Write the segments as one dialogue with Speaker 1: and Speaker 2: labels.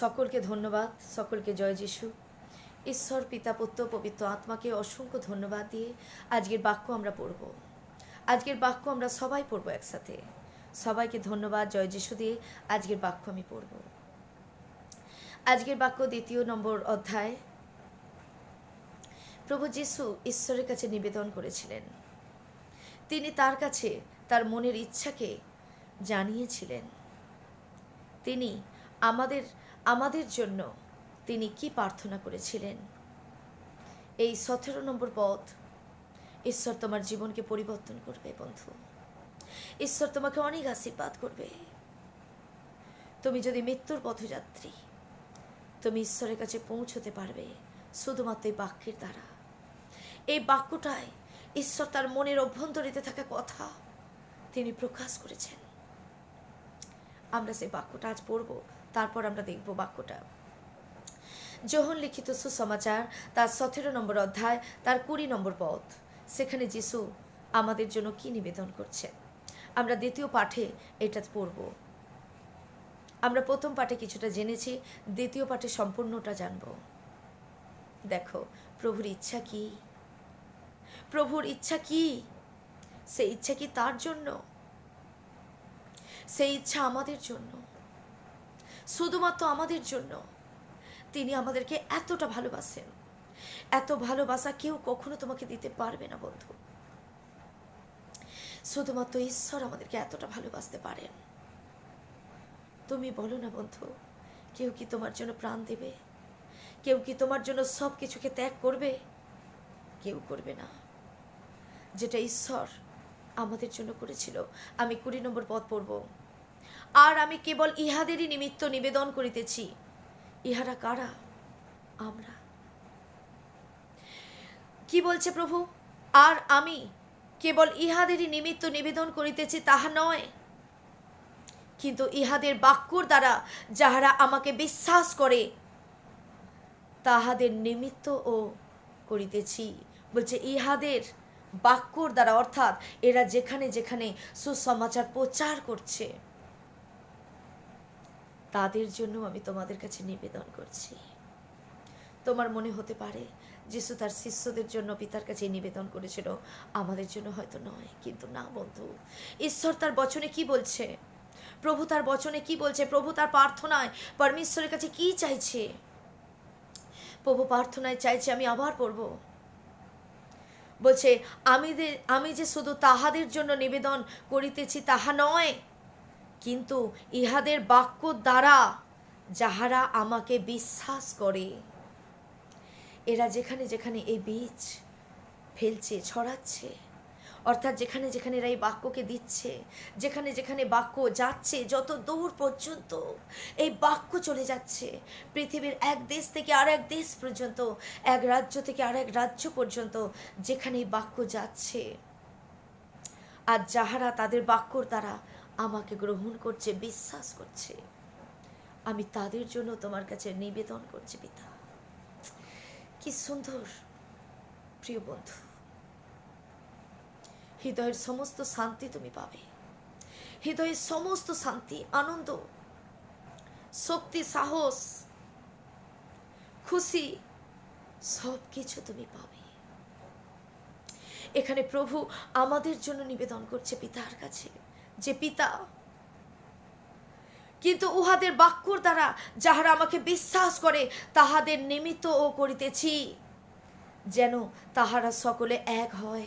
Speaker 1: সকলকে ধন্যবাদ, সকলকে জয় যিশু। ঈশ্বর, পিতা, পুত্র, পবিত্র আত্মাকে অসংখ্য ধন্যবাদ দিয়ে আজকের বাক্য আমরা পড়ব। আজকের বাক্য আমরা সবাই পড়ব একসাথে। সবাইকে ধন্যবাদ, জয় যিশু দিয়ে আজকের বাক্য আমি পড়ব। আজকের বাক্য দ্বিতীয় নম্বর অধ্যায়। প্রভু যিশু ঈশ্বরের কাছে নিবেদন করেছিলেন। তিনি তার কাছে তার মনের ইচ্ছাকে জানিয়েছিলেন। তিনি আমাদের আমাদের জন্য তিনি কি প্রার্থনা করেছিলেন? এই সতেরো নম্বর পথ, ঈশ্বর তোমার জীবনকে পরিবর্তন করবে বন্ধু। ঈশ্বর তোমাকে অনেক আশীর্বাদ করবে। তুমি যদি মৃত্যুর পথযাত্রী, তুমি ঈশ্বরের কাছে পৌঁছতে পারবে শুধুমাত্র এই বাক্যের দ্বারা। এই বাক্যটায় ঈশ্বর তার মনের অভ্যন্তরীতে থাকা কথা তিনি প্রকাশ করেছেন। আমরা সেই বাক্যটা আজ পড়ব। তারপর আমরা দেখব বাক্যটা। যোহন লিখিত সুসমাচার তার সতেরো নম্বর অধ্যায়, তার কুড়ি নম্বর পথ, সেখানে যিশু আমাদের জন্য কি নিবেদন করছে? আমরা দ্বিতীয় পাঠে এটা পড়ব। আমরা প্রথম পাঠে কিছুটা জেনেছি, দ্বিতীয় পাঠে সম্পূর্ণটা জানব। দেখো, প্রভুর ইচ্ছা কি? প্রভুর ইচ্ছা কি? সেই ইচ্ছা কি তার জন্য? সেই ইচ্ছা আমাদের জন্য। শুধুমাত্র আমাদের জন্য। তিনি আমাদেরকে এতটা ভালোবাসেন। এত ভালোবাসা কেউ কখনো তোমাকে দিতে পারবে না, বন্ধু। শুধুমাত্র ঈশ্বর আমাদেরকে এতটা ভালোবাসতে পারেন। তুমি বলো না, বন্ধু, কেউ কি তোমার জন্য প্রাণ দেবে? কেউ কি তোমার জন্য সব কিছুকে ত্যাগ করবে? কেউ করবে না। যেটা ঈশ্বর আমাদের জন্য করেছিল, আমি কুড়ি নম্বর পদ পড়ব। আর আমি কেবল ইহাদেরই নিমিত্ত নিবেদন করিতেছি। ইহারা কারা? আমরা। কি বলছে প্রভু? আর আমি কেবল ইহাদেরই নিমিত্ত নিবেদন করিতেছি তাহা নয়। কিন্তু ইহাদের বাক্যর দ্বারা যাহারা আমাকে বিশ্বাস করে, তাহাদের নিমিত্ত ও করিতেছি। বলছে, ইহাদের বাক্যর দ্বারা অর্থাৎ এরা যেখানে যেখানে সুসমাচার প্রচার করছে। তাদের জন্য আমি তোমাদের কাছে নিবেদন করছি। তোমার মনে হতে পারে, যিশু তার শিষ্যদের জন্য পিতার কাছে নিবেদন করেছিল। আমাদের জন্য হয়তো নয়, কিন্তু না বন্ধু। ঈশ্বর তার বচনে কি বলছে? প্রভু তার বচনে কি বলছে? প্রভু তার প্রার্থনায় পরমেশ্বরের কাছে কি চাইছে? প্রভু প্রার্থনায় চাইছে, আমি আবার পড়ব। বলছে, আমি আমি যে শুধু তাহাদের জন্য নিবেদন করিতেছি, তাহা নয় কিন্তু ইহাদের বাক্য দ্বারা যাহারা আমাকে বিশ্বাস করে, এরা যেখানে যেখানে এই বীজ ফেলছে, ছড়াচ্ছে, অর্থাৎ যেখানে যেখানে এরা এই বাক্যকে দিচ্ছে, যেখানে যেখানে বাক্য যাচ্ছে, যত দূর পর্যন্ত এই বাক্য চলে যাচ্ছে, পৃথিবীর এক দেশ থেকে আর এক দেশ পর্যন্ত, এক রাজ্য থেকে আর এক রাজ্য পর্যন্ত যেখানে এই বাক্য যাচ্ছে, আর যাহারা তাদের বাক্যর দ্বারা আমাকে গ্রহণ করছে, বিশ্বাস করছে। আমি তাদের জন্য তোমার কাছে নিবেদন করছি, পিতা। কি সুন্দর, প্রিয় বন্ধু। হৃদয়ের সমস্ত শান্তি তুমি পাবে। হৃদয়ের সমস্ত শান্তি, আনন্দ, শক্তি, সাহস, খুশি সব কিছু তুমি পাবে। এখানে প্রভু আমাদের জন্য নিবেদন করছে পিতার কাছে। যে পিতা। কিন্তু উহাদের বাক্যর দ্বারা যাহারা আমাকে বিশ্বাস করে, তাহাদের নিমিত্ত ও করিতেছি, যেন তাহারা সকলে এক হয়।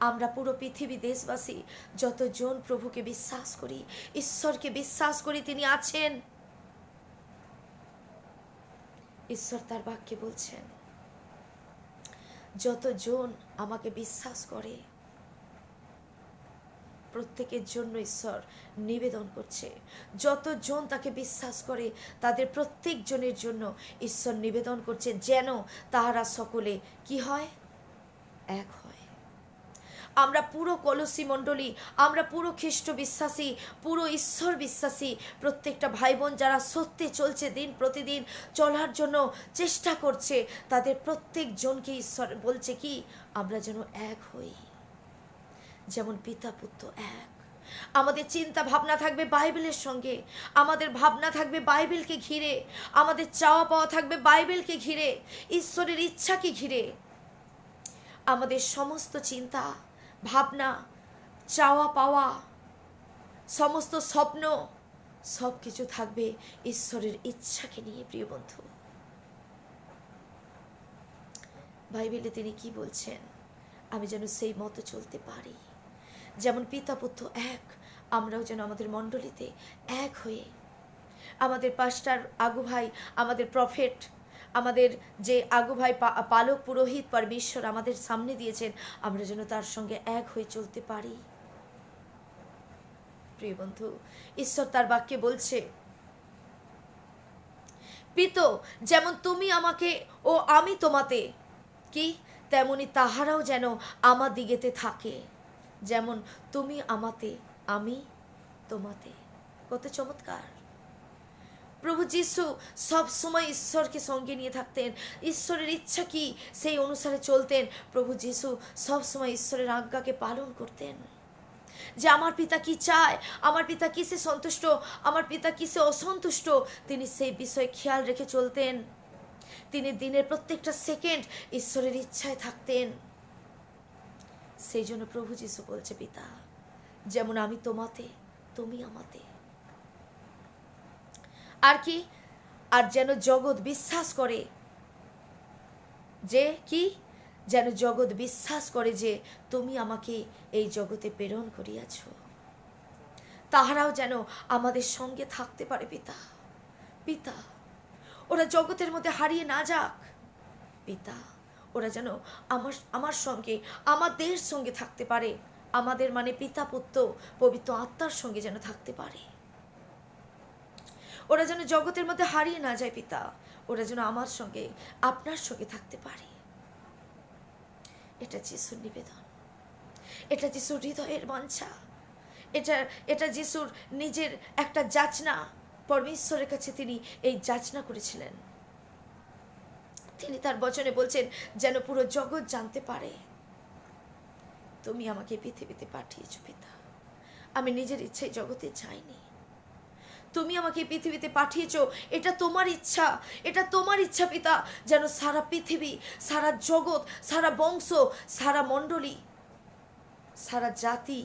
Speaker 1: আমরা পুরো পৃথিবী দেশবাসী যতজন প্রভুকে বিশ্বাস করি, ঈশ্বরকে বিশ্বাস করি তিনি আছেন। ঈশ্বর তার বাক্যে বলছেন, যতজন আমাকে বিশ্বাস করে প্রত্যেকের জন্য ঈশ্বর নিবেদন করছে। যতজন তাকে বিশ্বাস করে, তাদের প্রত্যেকজনের জন্য ঈশ্বর নিবেদন করছে যেন তাহারা সকলে কি হয়? এক হয়। আমরা পুরো কলসী মণ্ডলী, আমরা পুরো খ্রিস্ট বিশ্বাসী, পুরো ঈশ্বর বিশ্বাসী, প্রত্যেকটা ভাই বোন যারা সত্যি চলছে দিন প্রতিদিন চলার জন্য চেষ্টা করছে, তাদের প্রত্যেকজনকে ঈশ্বর বলছে কি, আমরা যেন এক হই। যেমন পিতা, পুত্র এক। আমাদের চিন্তা ভাবনা থাকবে বাইবেলের সঙ্গে। আমাদের ভাবনা থাকবে বাইবেলকে ঘিরে। আমাদের চাওয়া পাওয়া থাকবে বাইবেলকে ঘিরে। ঈশ্বরের ইচ্ছাকে ঘিরে। আমাদের সমস্ত চিন্তা, ভাবনা, চাওয়া পাওয়া, সমস্ত স্বপ্ন সব কিছু থাকবে ঈশ্বরের ইচ্ছাকে নিয়ে, প্রিয় বন্ধু। বাইবেলে তিনি কি বলছেন? আমি যেন সেই মতো চলতে পারি। যেমন পিতা পুত্র এক, আমরাও যেন আমাদের মণ্ডলীতে এক হয়ে। আমাদের পাস্টার আগু ভাই, আমাদের প্রফেট আমাদের যে আগু ভাই পালক পুরোহিত পরমেশ্বর আমাদের সামনে দিয়েছেন, আমরা যেন তার সঙ্গে এক হয়ে চলতে পারি। প্রিয় বন্ধু, ঈশ্বর তার বাক্যে বলছে, পিত, যেমন তুমি আমাকে ও আমি তোমাতে, কি তেমনি তাহারাও যেন আমার দিগেতে থাকে। যেমন, তুমি আমাতে, আমি তোমাতে। কত চমৎকার। প্রভু যিশু সব সময় ঈশ্বরকে সঙ্গে নিয়ে থাকতেন। ঈশ্বরের ইচ্ছা কি? সেই অনুসারে চলতেন। প্রভু যিশু সব সময় ঈশ্বরের আজ্ঞাকে পালন করতেন। যে আমার পিতা কি চায়? আমার পিতা কিসে সন্তুষ্ট? আমার পিতা কিসে অসন্তুষ্ট? তিনি সেই বিষয়ে খেয়াল রেখে চলতেন। তিনি দিনের প্রত্যেকটা সেকেন্ড ঈশ্বরের ইচ্ছায় থাকতেন। সেই জন্য প্রভু যিশু বলছে, পিতা, যেমন আমি তোমাতে, তুমি আমাতে। আর কি? আর যেন জগৎ বিশ্বাস করে যে কি? যেন জগৎ বিশ্বাস করে যে তুমি আমাকে এই জগতে প্রেরণ করিয়াছ। তাহারাও যেন আমাদের সঙ্গে থাকতে পারে, পিতা। পিতা, ওরা জগতের মধ্যে হারিয়ে না যাক। পিতা ওরা যেন আমার আমার সঙ্গে, আমাদের সঙ্গে থাকতে পারে। আমাদের মানে পিতা পুত্র, পবিত্র আত্মার সঙ্গে যেন থাকতে পারে। ওরা যেন জগতের মধ্যে হারিয়ে না যায় পিতা। ওরা যেন আমার সঙ্গে, আপনার সঙ্গে থাকতে পারে। এটা যিশুর নিবেদন। এটা যিশুর হৃদয়ের বাঞ্ছা। এটা এটা যিশুর নিজের একটা যাচনা। পরমেশ্বরের কাছে তিনি এই যাচনা করেছিলেন। তিনি তার বচনে বলছেন, যেন পুরো জগৎ জানতে পারে। তুমি আমাকে পৃথিবীতে পাঠিয়েছ পিতা। আমি নিজের ইচ্ছায় জগতে যাইনি তুমি আমাকে পৃথিবীতে পাঠিয়েছ। এটা তোমার ইচ্ছা। এটা তোমার ইচ্ছা পিতা, যেন সারা পৃথিবী, সারা জগৎ, সারা বংশ, সারা মণ্ডলী, সারা জাতি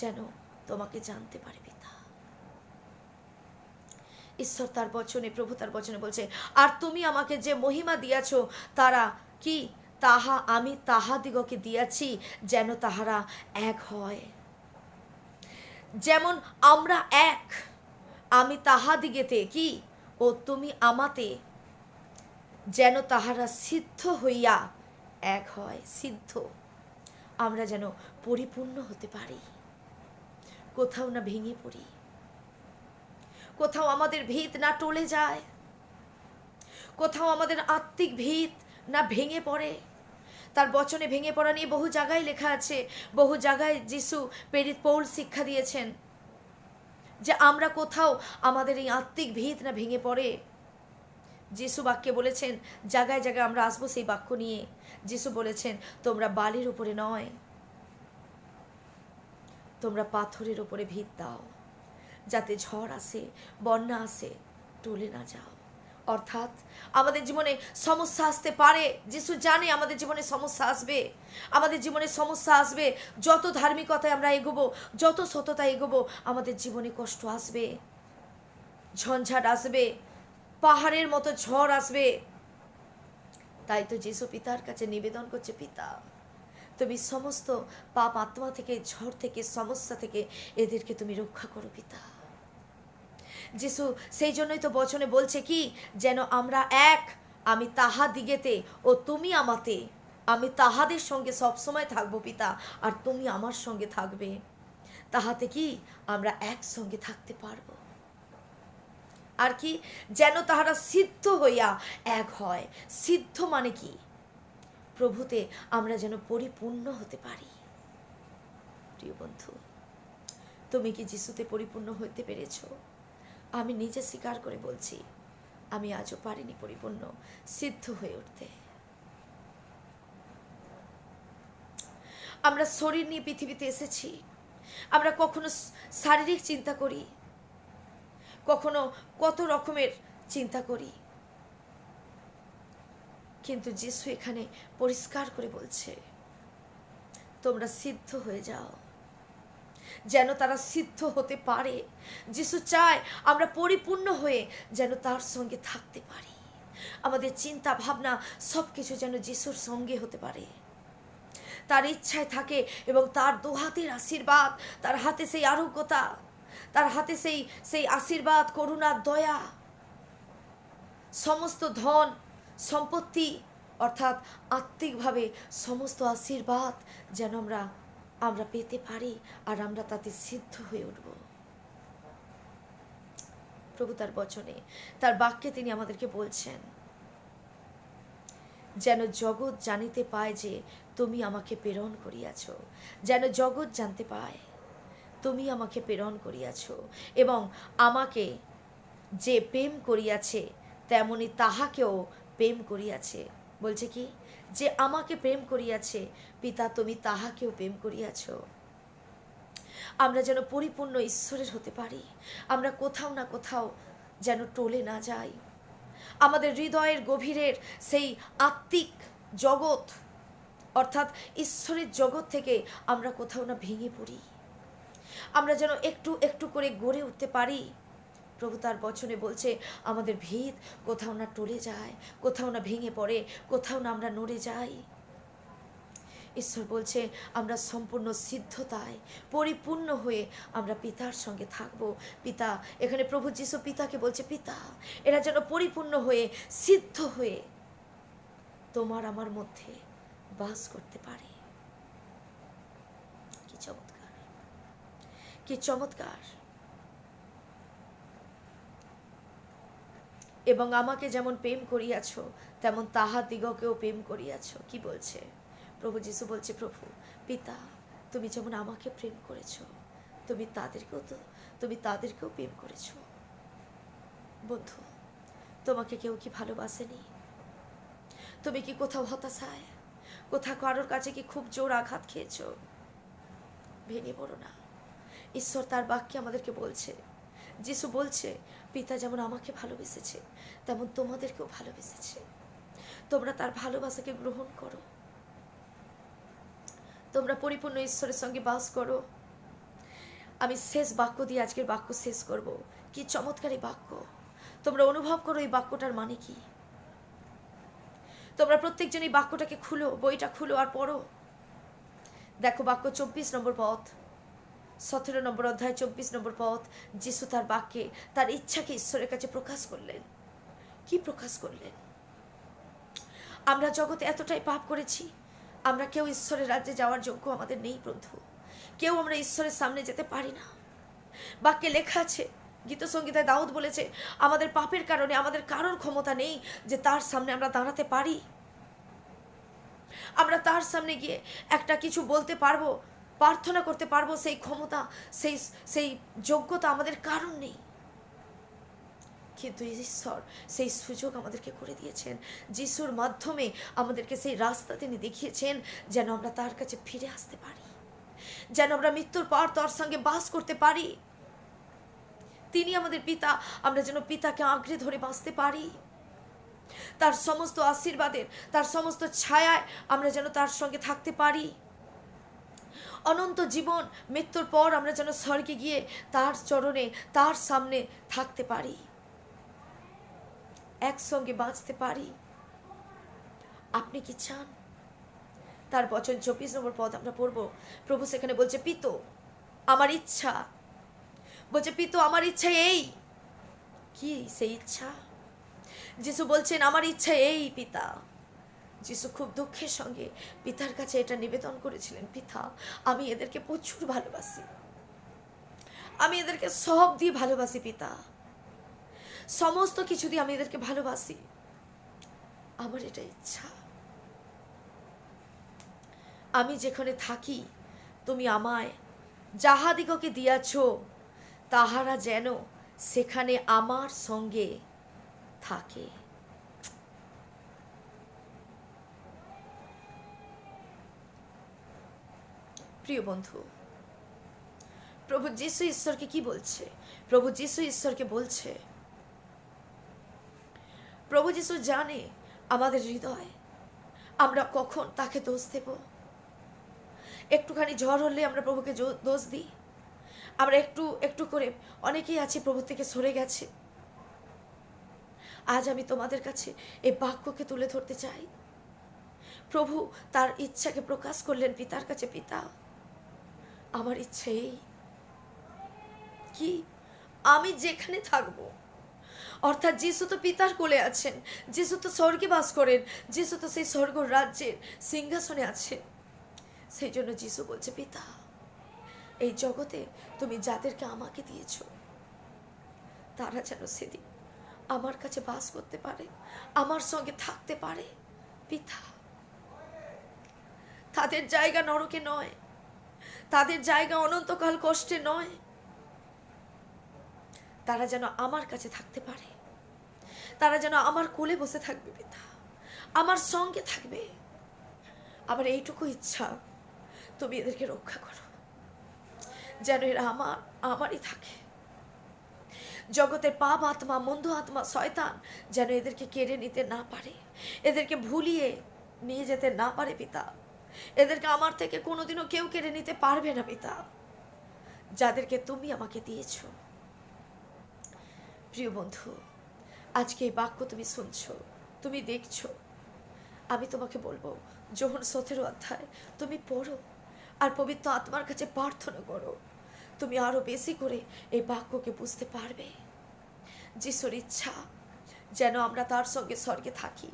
Speaker 1: যেন তোমাকে জানতে পারে পিতা। ঈশ্বর তার বচনে, প্রভু তার বচনে বলছে, আর তুমি আমাকে যে মহিমা দিয়াছ, তারা কি? তাহা আমি তাহাদিগকে দিয়াছি যেন তাহারা এক হয়। যেমন আমরা এক, আমি তাহাদিগেতে কি? ও তুমি আমাতে, যেন তাহারা সিদ্ধ হইয়া এক হয়, সিদ্ধ। আমরা যেন পরিপূর্ণ হতে পারি, কোথাও না ভেঙে পড়ি। কোথাও আমাদের ভিত না টলে যায়। কোথাও আমাদের আত্মিক ভিত না ভেঙে পড়ে। তার বচনে ভেঙে পড়া নিয়ে বহু জায়গায় লেখা আছে, বহু জায়গায় যিশু প্রেরিত পৌল শিক্ষা দিয়েছেন যে আমরা কোথাও আমাদের এই আত্মিক ভিত না ভেঙে পড়ে। যিশু বাক্যে বলেছেন, জায়গায় জায়গায় আমরা আসব সেই বাক্য নিয়ে। যিশু বলেছেন, তোমরা বালির উপরে নয়, তোমরা পাথরের উপরে ভিত দাও। যাতে ঝড় আসে, বন্যা আসে, টলে না যাও। অর্থাৎ আমাদের জীবনে সমস্যা আসতে পারে, যিশু জানে আমাদের জীবনে সমস্যা আসবে। আমাদের জীবনে সমস্যা আসবে, যত ধার্মিকতায় আমরা এগোবো, যত সততা এগোবো, আমাদের জীবনে কষ্ট আসবে। ঝঞ্ঝাট আসবে, পাহাড়ের মতো ঝড় আসবে। তাই তো যিশু পিতার কাছে নিবেদন করছে, পিতা, তুমি সমস্ত পাপ আত্মা থেকে, ঝড় থেকে, সমস্যা থেকে এদেরকে তুমি রক্ষা করো, পিতা। যিশু সেই জন্যই তো বচনে বলছে কি, যেন আমরা এক, আমি তাহা দিগেতে ও তুমি আমাতে। আমি তাহাদের সঙ্গে সবসময় থাকব পিতা, আর তুমি আমার সঙ্গে থাকবে। তাহাতে কি আমরা একসঙ্গে থাকতে পারব? আর কি, যেন তাহারা সিদ্ধ হইয়া এক হয়। সিদ্ধ মানে কি? প্রভুতে আমরা যেন পরিপূর্ণ হতে পারি। প্রিয় বন্ধু, তুমি কি যিশুতে পরিপূর্ণ হতে পেরেছ? আমি নিজে স্বীকার করে বলছি, আমি আজও পারিনি পরিপূর্ণ, সিদ্ধ হয়ে উঠতে। আমরা শরীর নিয়ে পৃথিবীতে এসেছি। আমরা কখনো শারীরিক চিন্তা করি, কখনো কত রকমের চিন্তা করি। কিন্তু যিশু এখানে পরিষ্কার করে বলছে, তোমরা সিদ্ধ হয়ে যাও। যেন তারা সিদ্ধ হতে পারে। যিশু চায় আমরা পরিপূর্ণ হয়ে যেন তার সঙ্গে থাকতে পারি। আমাদের চিন্তা, ভাবনা সব কিছু যেন যিশুর সঙ্গে হতে পারে। তার ইচ্ছায় থাকে এবং তার দুহাতের আশীর্বাদ, তার হাতে সেই আরোগ্যতা, তার হাতে সেই সেই আশীর্বাদ, করুণা, দয়া। সমস্ত ধন, সম্পত্তি, অর্থাৎ আত্মিকভাবে সমস্ত আশীর্বাদ যেন আমরা আমরা পেতে পারি আর আমরা তাতে সিদ্ধ হয়ে উঠব। প্রভু তার বচনে, তার বাক্যে তিনি আমাদেরকে বলছেন, যেন জগৎ জানিতে পায় যে তুমি আমাকে প্রেরণ করিয়াছ, যেন জগৎ জানতে পায় তুমি আমাকে প্রেরণ করিয়াছ এবং আমাকে যে প্রেম করিয়াছে, তেমনি তাহাকেও প্রেম করিয়াছে। বলছে কি? যে আমাকে প্রেম করিয়াছে, পিতা তুমি তাহাকেও প্রেম করিয়াছ। আমরা যেন পরিপূর্ণ ঈশ্বরের হতে পারি, আমরা কোথাও না কোথাও যেন টলে না যাই। আমাদের হৃদয়ের গভীরের সেই আত্মিক জগৎ, অর্থাৎ ঈশ্বরের জগৎ থেকে আমরা কোথাও না ভেঙে পড়ি। আমরা যেন একটু একটু করে গড়ে উঠতে পারি প্রভু তার বচনে বলছে, আমাদের ভিত, কোথাও না টলে যায়, কোথাও না ভেঙে পড়ে, কোথাও না আমরা নড়ে যাই। ঈশ্বর বলছে, আমরা সম্পূর্ণ সিদ্ধতায়, পরিপূর্ণ হয়ে আমরা পিতার সঙ্গে থাকব। পিতা, এখানে প্রভু যিশু পিতাকে বলছে, পিতা, এরা যেন পরিপূর্ণ হয়ে, সিদ্ধ হয়ে তোমার আমার মধ্যে বাস করতে পারে। কি চমৎকার। কি চমৎকার। এবং আমাকে যেমন প্রেম করিয়াছ, তেমন তাহা দিগকেও প্রেম করিয়াছ। কি বলছে? প্রভু যিশু বলছে, প্রভু, পিতা, তুমি যেমন আমাকে প্রেম করেছ, তুমি তাদেরকেও তো, তুমি তাদেরকেও প্রেম করেছ। বন্ধু, তোমাকে কেউ কি ভালোবাসেনি? তুমি কি কোথাও হতাশায়? কোথাও কারোর কাছে কি খুব জোর আঘাত খেয়েছ? ভেঙে পড়ো না। ঈশ্বর তার বাক্যে আমাদেরকে বলছে। যিশু বলছে পিতা যেমন আমাকে ভালোবেসেছে, তেমন তোমাদেরকেও ভালোবেসেছে। তোমরা তার ভালোবাসাকে গ্রহণ করো। তোমরা পরিপূর্ণ ঈশ্বরের সঙ্গে বাস করো। আমি শেষ বাক্য দিয়ে আজকের বাক্য শেষ করব। কি চমৎকারী বাক্য। তোমরা অনুভব করো এই বাক্যটার মানে কি। তোমরা প্রত্যেকজন এই বাক্যটাকে খুলো, বইটা খুলো আর পড়ো। দেখো বাক্য চব্বিশ নম্বর পথ। সতেরো নম্বর অধ্যায়, চব্বিশ নম্বর পথ, যিশু তার বাক্যে, তার ইচ্ছাকে ঈশ্বরের কাছে প্রকাশ করলেন। কি প্রকাশ করলেন? আমরা জগতে এতটাই পাপ করেছি, আমরা কেউ ঈশ্বরের রাজ্যে যাওয়ার যোগ্য আমাদের নেই, বন্ধু। কেউ আমরা ঈশ্বরের সামনে যেতে পারি না। বাক্যে লেখা আছে গীতসঙ্গীতায় দাউদ বলেছে, আমাদের পাপের কারণে আমাদের কারোর ক্ষমতা নেই যে তার সামনে আমরা দাঁড়াতে পারি। আমরা তার সামনে গিয়ে একটা কিছু বলতে পারব প্রার্থনা করতে পারব, সেই ক্ষমতা, সেই সেই যোগ্যতা আমাদের কারণ নেই। কিন্তু ঈশ্বর সেই সুযোগ আমাদেরকে করে দিয়েছেন। যিশুর মাধ্যমে আমাদেরকে সেই রাস্তা তিনি দেখিয়েছেন, যেন আমরা তার কাছে ফিরে আসতে পারি। যেন আমরা মৃত্যুর পর তার সঙ্গে বাস করতে পারি। তিনি আমাদের পিতা, আমরা যেন পিতাকে আঁকড়ে ধরে বাঁচতে পারি। তার সমস্ত আশীর্বাদের, তার সমস্ত ছায়ায় আমরা যেন তার সঙ্গে থাকতে পারি। অনন্ত জীবন, মৃত্যুর পর আমরা যেন স্বর্গে গিয়ে তার চরণে, তার সামনে থাকতে পারি। একসঙ্গে বাঁচতে পারি। আপনি কি চান? তার বচন চব্বিশ নম্বর পদ আমরা পড়ব। প্রভু সেখানে বলছে, পিত, আমার ইচ্ছা। বলছে, পিত, আমার ইচ্ছা এই। কি সেই ইচ্ছা? যিশু বলছেন, আমার ইচ্ছা এই, পিতা। যিশু খুব দুঃখের সঙ্গে পিতার কাছে এটা নিবেদন করেছিলেন, পিতা, আমি এদেরকে প্রচুর ভালোবাসি। আমি এদেরকে সব দিয়ে ভালোবাসি, পিতা। সমস্ত কিছু দিয়ে আমি এদেরকে ভালোবাসি। আমার এটা ইচ্ছা। আমি যেখানে থাকি, তুমি আমায় যাহাদিগকে দিয়াছ, তাহারা যেন সেখানে আমার সঙ্গে থাকে। প্রিয় বন্ধু, প্রভু যিশু ঈশ্বরকে কি বলছে? প্রভু যিশু ঈশ্বরকে বলছে, প্রভু যিশু জানে আমাদের হৃদয়, আমরা কখন তাকে দোষ দেব? একটুখানি ঝড় হলে আমরা প্রভুকে দোষ দিই। আমরা একটু একটু করে অনেকেই আছি প্রভু থেকে সরে গেছে। আজ আমি তোমাদের কাছে এই বাক্যকে তুলে ধরতে চাই। প্রভু তার ইচ্ছাকে প্রকাশ করলেন পিতার কাছে, পিতা। আমার ইচ্ছে কি আমি যেখানে থাকব। অর্থাৎ যিশু তো পিতার কোলে আছেন, যিশু তো স্বর্গে বাস করেন, যিশু তো সেই স্বর্গ রাজ্যের সিংহাসনে আছেন। সেই জন্য যিশু বলছে, পিতা, এই জগতে তুমি যাদেরকে আমাকে দিয়েছ, তারা যেন সেদিন আমার কাছে বাস করতে পারে, আমার সঙ্গে থাকতে পারে। পিতা, তাদের জায়গা নরকে নয় তাদের জায়গা অনন্তকাল কষ্টে নয়। তারা যেন আমার কাছে থাকতে পারে। তারা যেন আমার কোলে বসে থাকবে পিতা আমার সঙ্গে থাকবে। আমার এইটুকু ইচ্ছা, তুমি এদেরকে রক্ষা করো। যেন এরা আমার, আমারই থাকে। জগতের পাপ আত্মা, মন্দ আত্মা, শয়তান যেন এদেরকে কেড়ে নিতে না পারে। এদেরকে ভুলিয়ে নিয়ে যেতে না পারে পিতা। এদেরকে আমার থেকে কোনোদিনও কেউ কেড়ে নিতে পারবে না, পিতা। যাদেরকে তুমি আমাকে দিয়েছ। প্রিয় বন্ধু, আজকে এই বাক্য তুমি শুনছো, তুমি দেখছ। আমি তোমাকে বলব, যখন সতেরো অধ্যায়, তুমি পড়ো আর পবিত্র আত্মার কাছে প্রার্থনা করো, তুমি আরও বেশি করে এই বাক্যকে বুঝতে পারবে। যিশুর ইচ্ছা যেন আমরা তার সঙ্গে স্বর্গে থাকি।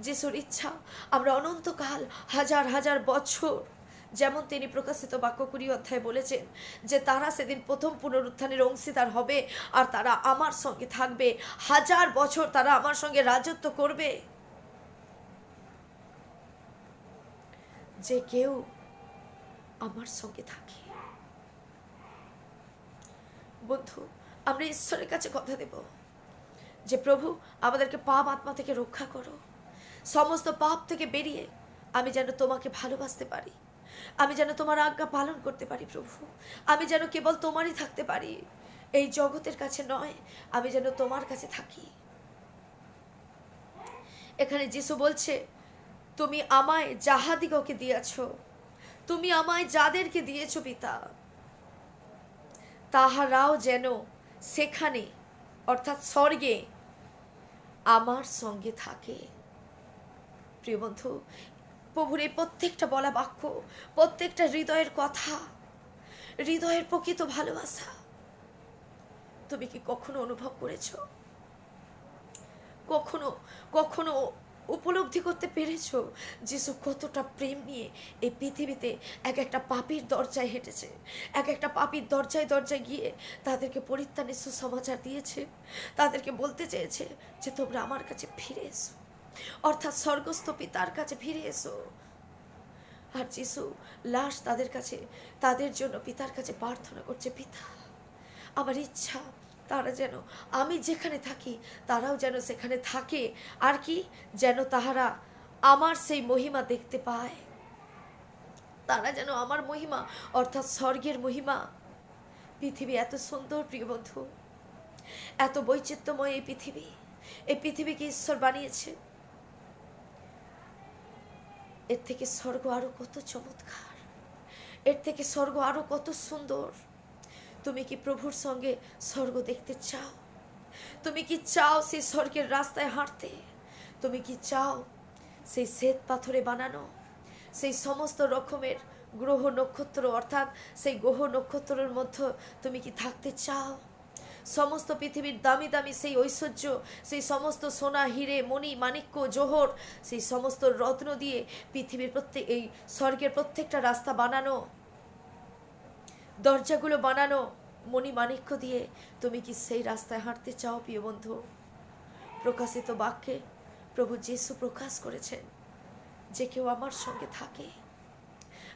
Speaker 1: যিশুর ইচ্ছা, আমরা অনন্তকাল হাজার হাজার বছর, যেমন তিনি প্রকাশিত বাক্য কুড়ি অধ্যায়ে বলেছেন, যে তারা সেদিন প্রথম পুনরুত্থানের অংশীদার হবে আর তারা আমার সঙ্গে থাকবে। হাজার বছর তারা আমার সঙ্গে রাজত্ব করবে। যে কেউ আমার সঙ্গে থাকে। বন্ধু, আমরা ঈশ্বরের কাছে কথা দেব। যে প্রভু, আমাদেরকে পাপ আত্মা থেকে রক্ষা করো। সমস্ত পাপ থেকে বেরিয়ে আমি যেন তোমাকে ভালোবাসতে পারি। আমি যেন তোমার আজ্ঞা পালন করতে পারি প্রভু। আমি যেন কেবল তোমারই থাকতে পারি। এই জগতের কাছে নয়, আমি যেন তোমার কাছে থাকি। এখানে যিশু বলছে, তুমি আমায় যাহাদিগকে দিয়েছ, তুমি আমায় যাদেরকে দিয়েছ পিতা, তাহারাও যেন সেখানে অর্থাৎ স্বর্গে আমার সঙ্গে থাকে। প্রিয় বন্ধু, প্রভুর এই প্রত্যেকটা বলা বাক্য, প্রত্যেকটা হৃদয়ের কথা, হৃদয়ের প্রকৃত ভালোবাসা, তুমি কি কখনো অনুভব করেছ? কখনো কখনো উপলব্ধি করতে পেরেছ? যিশু কতটা প্রেম। নিয়ে এই পৃথিবীতে এক একটা পাপির দরজায় হেঁটেছে। এক একটা পাপির দরজায় দরজায় গিয়ে তাদেরকে পরিত্রাণের সুসমাচার দিয়েছে। তাদেরকে বলতে চেয়েছে যে, তোমরা আমার কাছে ফিরে এসো। অর্থাৎ স্বর্গস্থ পিতার কাছে ফিরে এসো। আর যিশু লাশ তাদের কাছে, তাদের জন্য পিতার কাছে প্রার্থনা করছে, পিতা, আমার ইচ্ছা তারা যেন, আমি যেখানে থাকি, তারাও যেন সেখানে থাকে। আর কি যেন তাহারা আমার সেই মহিমা দেখতে পায়? তারা যেন আমার মহিমা, অর্থাৎ স্বর্গের মহিমা। পৃথিবী এত সুন্দর, প্রিয় বন্ধু। এত বৈচিত্র্যময় এই পৃথিবী। এই পৃথিবীকে ঈশ্বর বানিয়েছে। এর থেকে স্বর্গ আরও কত চমৎকার। এর থেকে স্বর্গ আরও কত সুন্দর। তুমি কি প্রভুর সঙ্গে স্বর্গ দেখতে চাও? তুমি কি চাও সেই স্বর্গের রাস্তায় হাঁটতে? তুমি কি চাও সেই শ্বেত পাথরে বানানো? সেই সমস্ত রকমের গ্রহ নক্ষত্র, অর্থাৎ সেই গ্রহ নক্ষত্রের মধ্যে তুমি কি থাকতে চাও? সমস্ত পৃথিবীর দামি দামি সেই ঐশ্বর্য, সেই সমস্ত সোনা, হিরে, মণি, মাণিক্য, জোহর, সেই সমস্ত রত্ন দিয়ে পৃথিবীর প্রত্যেক, এই স্বর্গের প্রত্যেকটা রাস্তা বানানো। দরজাগুলো বানানো মণি মাণিক্য দিয়ে তুমি কি সেই রাস্তায় হাঁটতে চাও, প্রিয় বন্ধু? প্রকাশিত বাক্যে প্রভু যিশু প্রকাশ করেছেন, যে কেউ আমার সঙ্গে থাকে।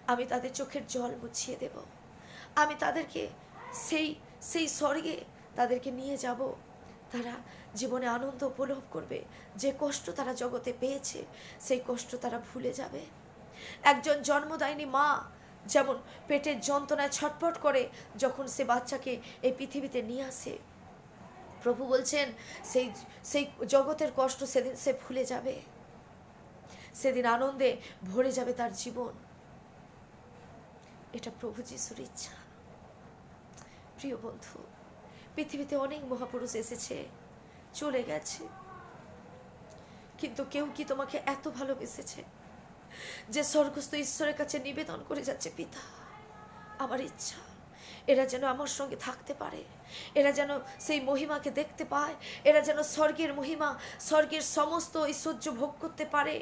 Speaker 1: আমি তাদের চোখের জল মুছিয়ে দেব। আমি তাদেরকে সেই সেই স্বর্গে তাদেরকে নিয়ে যাব। তারা জীবনে আনন্দ উপলভ করবে। যে কষ্ট তারা জগতে পেয়েছে, সেই কষ্ট তারা ভুলে যাবে। একজন জন্মদায়িনী মা যেমন পেটের যন্ত্রণায় ছটফট করে যখন সে বাচ্চাকে এই পৃথিবীতে নিয়ে আসে। প্রভু বলছেন, সেই সেই জগতের কষ্ট সেদিন সে ভুলে যাবে। সেদিন আনন্দে ভরে যাবে তার জীবন। এটা প্রভু যিশুর ইচ্ছা। প্রিয় বন্ধু, পৃথিবীতে অনেক মহাপুরুষ এসেছে, চলে গেছে। কিন্তু কেউ কি তোমাকে এত ভালোবেসেছে? যে স্বর্গস্থ ঈশ্বরের কাছে নিবেদন করে যাচ্ছে পিতা। আমার ইচ্ছা, এরা যেন আমার সঙ্গে থাকতে পারে। এরা যেন সেই মহিমাকে দেখতে পায়। এরা যেন স্বর্গের মহিমা, স্বর্গের সমস্ত ঐশ্বর্য ভোগ করতে পারে।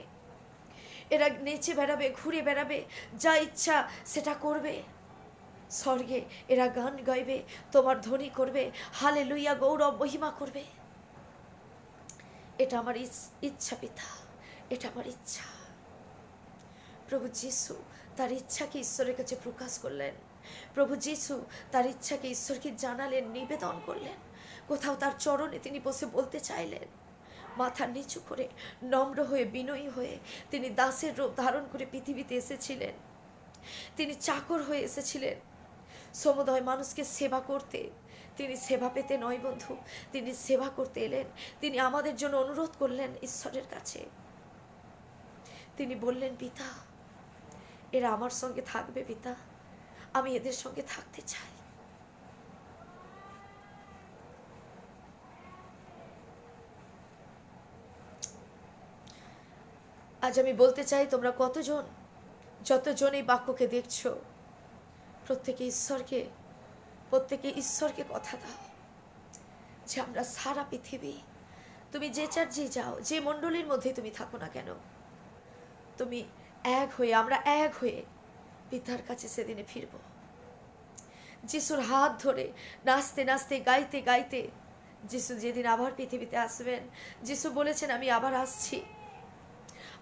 Speaker 1: এরা নেচে বেড়াবে, ঘুরে বেড়াবে, যা ইচ্ছা সেটা করবে। স্বর্গে এরা গান গাইবে, তোমার ধ্বনি করবে হালে লুইয়া গৌরব, মহিমা করবে। এটা আমার ইচ্ছা পিতা, এটা আমার ইচ্ছা। প্রভু যিশু তার ইচ্ছাকে ঈশ্বরের কাছে প্রকাশ করলেন। প্রভু যিশু তার ইচ্ছাকে ঈশ্বরকে জানালেন, নিবেদন করলেন। কোথাও তার চরণে তিনি বসে বলতে চাইলেন। মাথা নিচু করে, নম্র হয়ে, বিনয়ী হয়ে তিনি দাসের রূপ ধারণ করে পৃথিবীতে এসেছিলেন। তিনি চাকর হয়ে এসেছিলেন। সমুদয় মানুষকে সেবা করতে তিনি সেবা পেতে নয় বন্ধু, তিনি সেবা করতে এলেন। তিনি আমাদের জন্য অনুরোধ করলেন ঈশ্বরের কাছে। তিনি বললেন, পিতা এরা আমার সঙ্গে থাকবে পিতা। আমি এদের সঙ্গে থাকতে চাই। আজ আমি বলতে চাই, তোমরা কতজন, যতজন এই বাক্যকে দেখছ, প্রত্যেকে ঈশ্বরকে প্রত্যেকে ঈশ্বরকে কথা দাও, যে আমরা সারা পৃথিবী, তুমি যে চার যে যাও, যে মণ্ডলীর মধ্যে তুমি থাকো না কেন, তুমি এক হয়ে আমরা এক হয়ে পিতার কাছে সেদিনে ফিরব। যিশুর হাত ধরে নাচতে নাচতে, গাইতে গাইতে যিশু যেদিন আবার পৃথিবীতে আসবেন, যিশু বলেছেন, আমি আবার আসছি।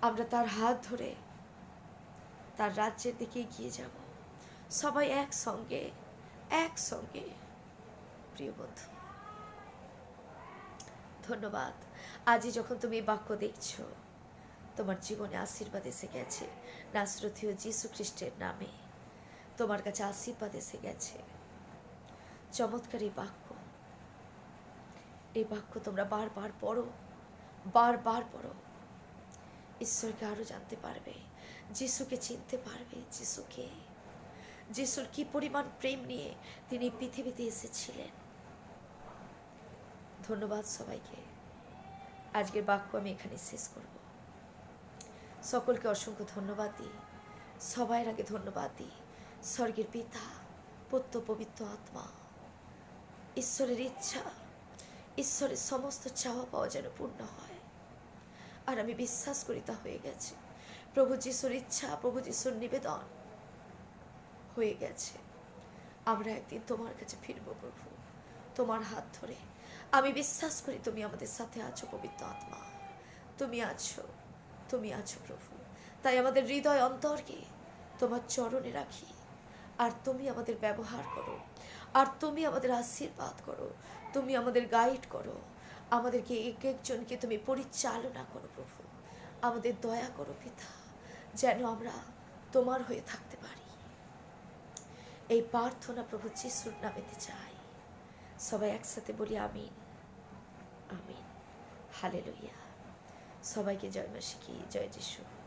Speaker 1: আমরা তার হাত ধরে তার রাজ্যের দিকে এগিয়ে যাব। সবাই একসঙ্গে একসঙ্গে, প্রিয় বন্ধু। ধন্যবাদ। আজই যখন তুমি বাক্য দেখছ তোমার জীবনে আশীর্বাদ এসে গেছে। নাসরথীয় যীশু খ্রিস্টের নামে। তোমার কাছে আশীর্বাদ এসে গেছে। চমৎকার এই বাক্য। এই বাক্য তোমরা বারবার পড়ো বারবার পড়ো। ঈশ্বরকে আরও জানতে পারবে, যিশুকে চিনতে পারবে, যিশুকে। যিশুর কি পরিমাণ প্রেম নিয়ে তিনি পৃথিবীতে এসেছিলেন। ধন্যবাদ সবাইকে। আজকের বাক্য আমি এখানে শেষ করব। সকলকে অসংখ্য ধন্যবাদ দিই। সবাইয়ের আগে ধন্যবাদ দিই। স্বর্গের পিতা, পুত্র, পবিত্র আত্মা। ঈশ্বরের ইচ্ছা, ঈশ্বরের সমস্ত চাওয়া পাওয়া যেন পূর্ণ হয়। আর আমি বিশ্বাস করি তা হয়ে গেছে। প্রভু যিশুর ইচ্ছা, প্রভু যিশুর নিবেদন হয়ে গেছে। আমরা একদিন তোমার কাছে ফিরব প্রভু, তোমার হাত ধরে। আমি বিশ্বাস করি তুমি আমাদের সাথে আছো, পবিত্র আত্মা। তুমি আছো। তুমি আছো প্রভু। তাই আমাদের হৃদয় অন্তরকে তোমার চরণে রাখি। আর তুমি আমাদের ব্যবহার করো। আর তুমি আমাদের আশীর্বাদ করো। তুমি আমাদের গাইড করো। আমাদেরকে এক একজনকে তুমি পরিচালনা করো প্রভু। আমাদের দয়া করো পিতা, যেন আমরা তোমার হয়ে থাকতে পারি। এই প্রার্থনা প্রভু যিশুর নামেতে চাই। সবাই একসাথে বলি আমিন। আমিন। হালে লইয়া সবাইকে জয় মাসিকি জয় যিশু।